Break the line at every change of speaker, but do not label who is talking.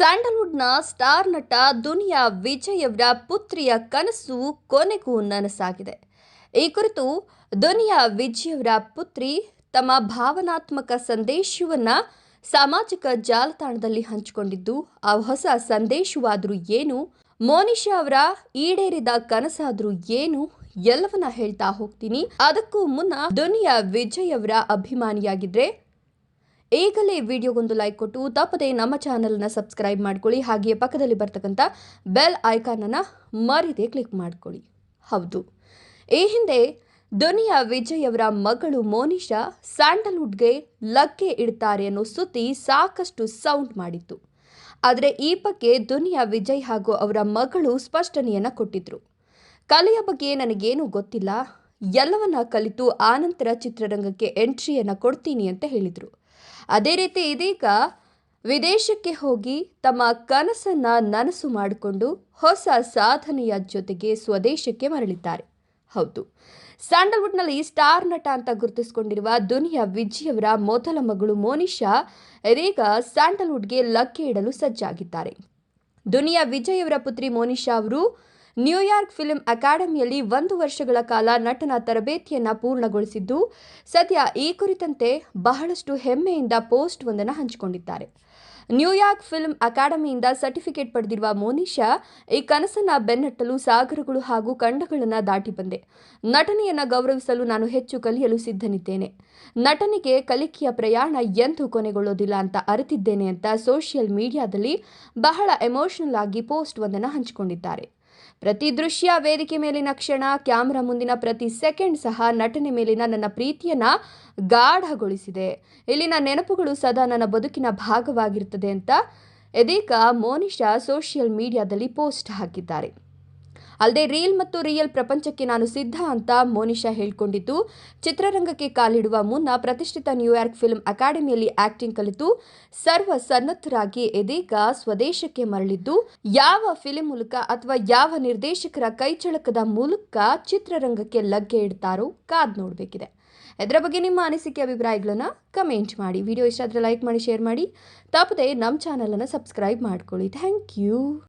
ಸ್ಯಾಂಡಲ್ವುಡ್ನ star ನಟ ದುನಿಯಾ ವಿಜಯ್ ಅವರ ಪುತ್ರಿಯ ಕನಸು ಕೊನೆಗೂ ನನಸಾಗಿದೆ. ಈ ಕುರಿತು ದುನಿಯಾ ವಿಜಯ್ ಅವರ ಪುತ್ರಿ ತಮ್ಮ ಭಾವನಾತ್ಮಕ ಸಂದೇಶವನ್ನು ಸಾಮಾಜಿಕ ಜಾಲತಾಣದಲ್ಲಿ ಹಂಚಿಕೊಂಡಿದ್ದು, ಆ ಹೊಸ ಸಂದೇಶವಾದರೂ ಏನು, ಮೋನಿಶಾ ಅವರ ಈಡೇರಿದ ಕನಸಾದರೂ ಏನು ಎಲ್ಲವನ್ನ ಹೇಳ್ತಾ ಹೋಗ್ತೀನಿ. ಅದಕ್ಕೂ ಮುನ್ನ ದುನಿಯಾ ವಿಜಯ್ ಅವರ ಅಭಿಮಾನಿಯಾಗಿದ್ರೆ ಈಗಲೇ ವಿಡಿಯೋಗೊಂದು ಲೈಕ್ ಕೊಟ್ಟು ತಪ್ಪದೆ ನಮ್ಮ ಚಾನಲ್ನ ಸಬ್ಸ್ಕ್ರೈಬ್ ಮಾಡ್ಕೊಳ್ಳಿ, ಹಾಗೆಯೇ ಪಕ್ಕದಲ್ಲಿ ಬರ್ತಕ್ಕಂಥ ಬೆಲ್ ಐಕಾನನ್ನು ಮರಿದೇ ಕ್ಲಿಕ್ ಮಾಡ್ಕೊಳ್ಳಿ. ಹೌದು. ಈ ಹಿಂದೆ ದುನಿಯಾ ವಿಜಯ್ ಅವರ ಮಗಳು ಮೋನಿಶಾ ಸ್ಯಾಂಡಲ್ವುಡ್ಗೆ ಲಗ್ಗೆ ಇಡ್ತಾರೆ ಅನ್ನೋ ಸುದ್ದಿ ಸಾಕಷ್ಟು ಸೌಂಡ್ ಮಾಡಿತ್ತು. ಆದರೆ ಈ ಬಗ್ಗೆ ದುನಿಯಾ ವಿಜಯ್ ಹಾಗೂ ಅವರ ಮಗಳು ಸ್ಪಷ್ಟನೆಯನ್ನು ಕೊಟ್ಟಿದ್ರು. ಕಲೆಯ ಬಗ್ಗೆ ನನಗೇನು ಗೊತ್ತಿಲ್ಲ. ಎಲ್ಲವನ್ನ ಕಲಿತು ಆನಂತರ ಚಿತ್ರರಂಗಕ್ಕೆ ಎಂಟ್ರಿಯನ್ನು ಕೊಡ್ತೀನಿ ಅಂತ ಹೇಳಿದರು. ಅದೇ ರೀತಿ ಇದೀಗ ವಿದೇಶಕ್ಕೆ ಹೋಗಿ ತಮ್ಮ ಕನಸನ್ನ ನನಸು ಮಾಡಿಕೊಂಡು ಹೊಸ ಸಾಧನೆಯ ಜೊತೆಗೆ ಸ್ವದೇಶಕ್ಕೆ ಮರಳಿದ್ದಾರೆ. ಹೌದು, ಸ್ಯಾಂಡಲ್ವುಡ್ನಲ್ಲಿ ಸ್ಟಾರ್ ನಟ ಅಂತ ಗುರುತಿಸಿಕೊಂಡಿರುವ ದುನಿಯಾ ವಿಜಯವರ ಮೊದಲ ಮಗಳು ಮೋನಿಶಾ ಇದೀಗ ಸ್ಯಾಂಡಲ್ವುಡ್ಗೆ ಲಗ್ಗೆ ಇಡಲು ಸಜ್ಜಾಗಿದ್ದಾರೆ. ದುನಿಯಾ ವಿಜಯ್ ಅವರ ಪುತ್ರಿ ಮೋನಿಶಾ ಅವರು ನ್ಯೂಯಾರ್ಕ್ ಫಿಲ್ಮ್ ಅಕಾಡೆಮಿಯಲ್ಲಿ ಒಂದು ವರ್ಷಗಳ ಕಾಲ ನಟನ ತರಬೇತಿಯನ್ನು ಪೂರ್ಣಗೊಳಿಸಿದ್ದು, ಸದ್ಯ ಈ ಕುರಿತಂತೆ ಬಹಳಷ್ಟು ಹೆಮ್ಮೆಯಿಂದ ಪೋಸ್ಟ್ ಒಂದನ್ನು ಹಂಚಿಕೊಂಡಿದ್ದಾರೆ. ನ್ಯೂಯಾರ್ಕ್ ಫಿಲ್ಮ್ ಅಕಾಡೆಮಿಯಿಂದ ಸರ್ಟಿಫಿಕೇಟ್ ಪಡೆದಿರುವ ಮೋನಿಶಾ, ಈ ಕನಸನ್ನ ಬೆನ್ನಟ್ಟಲು ಸಾಗರಗಳು ಹಾಗೂ ಕಂಡಗಳನ್ನು ದಾಟಿ ಬಂದೆ. ನಟನೆಯನ್ನು ಗೌರವಿಸಲು ನಾನು ಹೆಚ್ಚು ಕಲಿಯಲು ಸಿದ್ಧನಿದ್ದೇನೆ. ನಟನೆಗೆ ಕಲಿಕೆಯ ಪ್ರಯಾಣ ಎಂದೂ ಕೊನೆಗೊಳ್ಳೋದಿಲ್ಲ ಅಂತ ಅರಿತಿದ್ದೇನೆ ಅಂತ ಸೋಷಿಯಲ್ ಮೀಡಿಯಾದಲ್ಲಿ ಬಹಳ ಎಮೋಷನಲ್ ಆಗಿ ಪೋಸ್ಟ್ ಒಂದನ್ನು ಹಂಚಿಕೊಂಡಿದ್ದಾರೆ. ಪ್ರತಿ ದೃಶ್ಯ ವೇದಿಕೆ ಮೇಲಿನ ಕ್ಷಣ, ಕ್ಯಾಮ್ರಾ ಮುಂದಿನ ಪ್ರತಿ ಸೆಕೆಂಡ್ ಸಹ ನಟನೆ ಮೇಲಿನ ನನ್ನ ಪ್ರೀತಿಯನ್ನ ಗಾಢಗೊಳಿಸಿದೆ. ಇಲ್ಲಿನ ನೆನಪುಗಳು ಸದಾ ನನ್ನ ಬದುಕಿನ ಭಾಗವಾಗಿರುತ್ತದೆ ಅಂತ ಇದೀಗ ಮೋನಿಶಾ ಸೋಷಿಯಲ್ ಮೀಡಿಯಾದಲ್ಲಿ ಪೋಸ್ಟ್ ಹಾಕಿದ್ದಾರೆ. ಅಲ್ಲದೆ ರೀಲ್ ಮತ್ತು ರಿಯಲ್ ಪ್ರಪಂಚಕ್ಕೆ ನಾನು ಸಿದ್ಧ ಅಂತ ಮೋನಿಶಾ ಹೇಳಿಕೊಂಡಿದ್ದು, ಚಿತ್ರರಂಗಕ್ಕೆ ಕಾಲಿಡುವ ಮುನ್ನ ಪ್ರತಿಷ್ಠಿತ ನ್ಯೂಯಾರ್ಕ್ ಫಿಲ್ಮ್ ಅಕಾಡೆಮಿಯಲ್ಲಿ ಆಕ್ಟಿಂಗ್ ಕಲಿತು, ಸರ್ವ ಸನ್ನದ್ಧರಾಗಿ ಇದೀಗ ಸ್ವದೇಶಕ್ಕೆ ಮರಳಿದ್ದು, ಯಾವ ಫಿಲ್ಮ್ ಮೂಲಕ ಅಥವಾ ಯಾವ ನಿರ್ದೇಶಕರ ಕೈಚಳಕದ ಮೂಲಕ ಚಿತ್ರರಂಗಕ್ಕೆ ಲಗ್ಗೆ ಇಡ್ತಾರೋ ಕಾದ್ ನೋಡಬೇಕಿದೆ. ಇದರ ಬಗ್ಗೆ ನಿಮ್ಮ ಅನಿಸಿಕೆ, ಅಭಿಪ್ರಾಯಗಳನ್ನು ಕಮೆಂಟ್ ಮಾಡಿ. ವಿಡಿಯೋ ಇಷ್ಟ ಆದರೆ ಲೈಕ್ ಮಾಡಿ ಶೇರ್ ಮಾಡಿ. ತಪ್ಪದೆ ನಮ್ಮ ಚಾನಲನ್ನು ಸಬ್ಸ್ಕ್ರೈಬ್ ಮಾಡ್ಕೊಳ್ಳಿ. Thank you